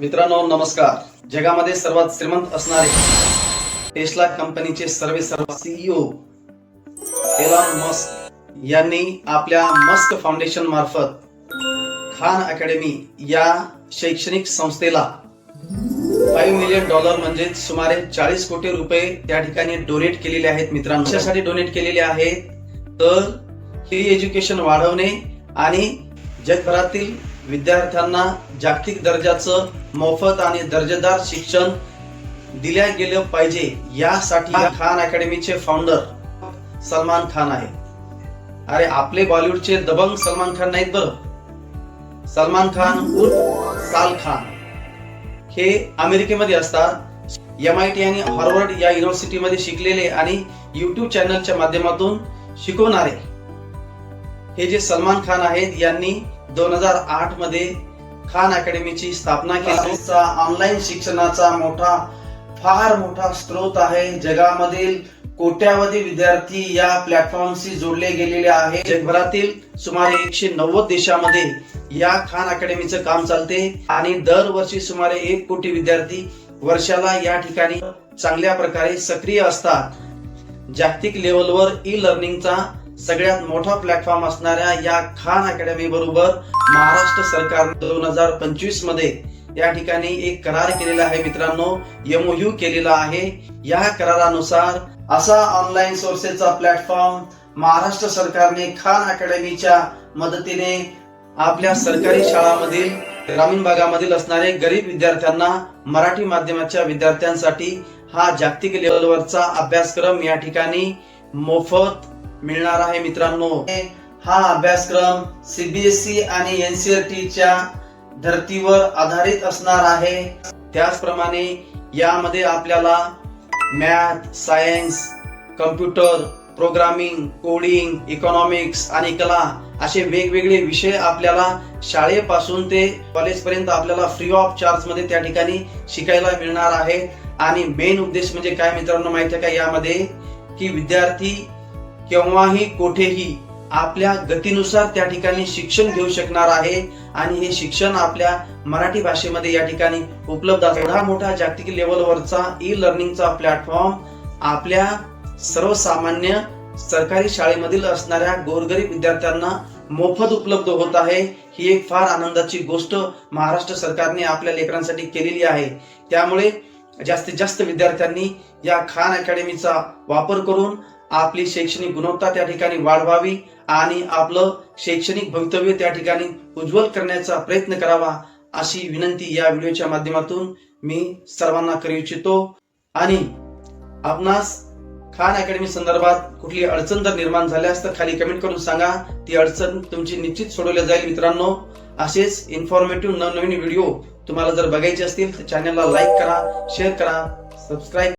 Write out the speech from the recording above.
मित्रांनो नमस्कार. जगामध्ये सर्वात श्रीमंत असणारे टेस्ला कंपनीचे सर्वे सर्व सीईओ एलॉन मस्क यांनी आपल्या मस्क फाउंडेशन मार्फत खान अकॅडमी या शैक्षणिक संस्थेला फाईव्ह मिलियन डॉलर म्हणजे सुमारे चाळीस कोटी रुपये त्या ठिकाणी डोनेट केलेले आहेत मित्रांनो. कशासाठी डोनेट केलेले आहेत तर ही एज्युकेशन वाढवणे आणि जगभरातील विद्यार्थ्यांना जागतिक दर्जाचं मोफत आणि दर्जेदार शिक्षण दिल्या गेलं पाहिजे यासाठी खान अकॅडमीचे फाउंडर सलमान खान आहे अरे आपले बॉलिवूडचे दबंग सलमान खान नाहीत बरं. सलमान खान उर्फ साल खान. हे अमेरिकेमध्ये असतात. एम आय टी आणि हार्वर्ड या युनिव्हर्सिटीमध्ये शिकलेले आणि युट्यूब चॅनलच्या माध्यमातून शिकवणारे. हे जे सलमान खान आहेत यांनी दोन हजार आठमध्ये खान अकॅडमीची स्थापना केली. ऑनलाईन शिक्षणाचा मोठा फार मोठा स्रोत आहे. जगामधील कोट्यावधी विद्यार्थी या प्लॅटफॉर्मशी जोडले गेलेले आहेत जगभरातील सुमारे एकशे नव्वद देशामध्ये या खान अकॅडमीचं काम चालते. आणि दरवर्षी सुमारे एक कोटी विद्यार्थी वर्षाला या ठिकाणी चांगल्या प्रकारे सक्रिय असतात. जागतिक लेवलवर ई लर्निंगचा सगळ्यात मोठा प्लॅटफॉर्म असणाऱ्या या खान अकॅडमी बरोबर महाराष्ट्र सरकार दोन हजार पंचवीसमध्ये या ठिकाणी एक करार केलेला आहे मित्रांनो एमओयू केलेला आहे. या करारानुसार असा ऑनलाईन सोर्सेसचा प्लॅटफॉर्म महाराष्ट्र सरकारने खान अकॅडमीच्या मदतीने आपल्या सरकारी शाळांमधील ग्रामीण भागामधील असणारे गरीब विद्यार्थ्यांना मराठी माध्यमाच्या विद्यार्थ्यांसाठी हा जागतिक लेवलवरचा अभ्यासक्रम या ठिकाणी मोफत मिळणार आहे मित्रांनो. हा अभ्यासक्रम सीबीएसई आणि एनसीआरटीच्या धर्तीवर आधारित असणार आहे. त्याचप्रमाणे यामध्ये आपल्याला math science computer programming coding economics आणि कला असे वेगवेगळे विषय आपल्याला शाळेपासून ते कॉलेजपर्यंत आपल्याला फ्री ऑफ चार्जमध्ये त्या ठिकाणी शिकायला मिळणार आहे. आणि मेन उद्देश म्हणजे काय मित्रांनो माहिती आहे का यामध्ये? की विद्यार्थी केव्हाही कोठेही आपल्या गतीनुसार त्या ठिकाणी शिक्षण घेऊ शकणार आहे. आणि हे शिक्षण आपल्या मराठी भाषेमध्ये या ठिकाणी उपलब्ध आहे एवढा मोठा जागतिक लेवलवरचा ई लर्निंगचा प्लॅटफॉर्म आपल्या सर्वसामान्य सरकारी शाळेमधील असणाऱ्या गोरगरीब विद्यार्थ्यांना मोफत उपलब्ध होत आहे. ही एक फार आनंदाची गोष्ट महाराष्ट्र सरकारने आपल्या लेकरांसाठी केलेली आहे. त्यामुळे जास्तीत जास्त विद्यार्थ्यांनी या खान अकॅडमीचा वापर करून आपली शैक्षणिक गुणवत्ता त्या ठिकाणी वाढवावी आणि आपलं शैक्षणिक भवितव्य त्या ठिकाणी उज्ज्वल करण्याचा प्रयत्न करावा अशी विनंती या व्हिडिओच्या माध्यमातून मी सर्वांना करू इच्छितो. आणि आपणास खान अकॅडमी संदर्भात कुठली अडचण जर निर्माण झाल्यास तर खाली कमेंट करून सांगा. ती अडचण तुमची निश्चित सोडवल्या जाईल मित्रांनो. असेच इन्फॉर्मेटिव्ह नवनवीन व्हिडिओ तुम्हाला जर बघायचे असतील तर चॅनलला लाईक करा शेअर करा सबस्क्राईब